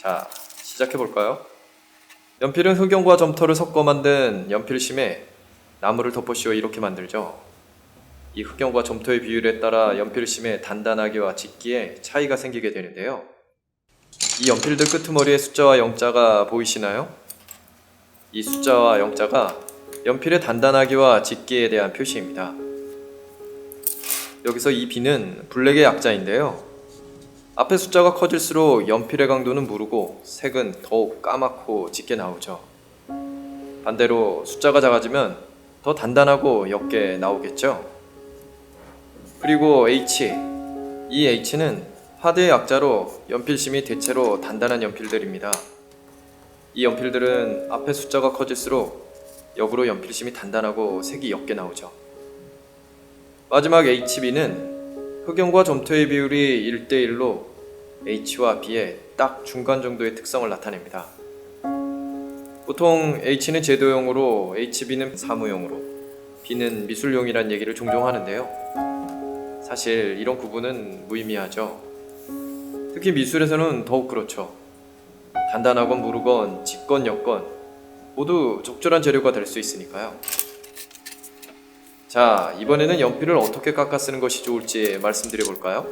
자, 시작해 볼까요? 연필은 흑연과 점토를 섞어 만든 연필심에 나무를 덮어 씌워 이렇게 만들죠. 이 흑연과 점토의 비율에 따라 연필심의 단단하기와 짙기에 차이가 생기게 되는데요. 이 연필들 끄트머리에 숫자와 영자가 보이시나요? 이 숫자와 영자가 연필의 단단하기와 짙기에 대한 표시입니다. 여기서 이 B는 블랙의 약자인데요. 앞에 숫자가 커질수록 연필의 강도는 무르고 색은 더욱 까맣고 짙게 나오죠. 반대로 숫자가 작아지면 더 단단하고 옅게 나오겠죠. 그리고 H. 이 H는 하드의 약자로 연필심이 대체로 단단한 연필들입니다. 이 연필들은 앞에 숫자가 커질수록 역으로 연필심이 단단하고 색이 옅게 나오죠. 마지막 HB는 흑연과 점토의 비율이 1대1로 H와 B의 딱 중간 정도의 특성을 나타냅니다. 보통 H는 제도용으로 HB는 사무용으로 B는 미술용이란 얘기를 종종 하는데요. 사실 이런 구분은 무의미하죠. 특히 미술에서는 더욱 그렇죠. 단단하건 무르건 짙건 옅건 모두 적절한 재료가 될 수 있으니까요. 자, 이번에는 연필을 어떻게 깎아 쓰는 것이 좋을지 말씀드려 볼까요?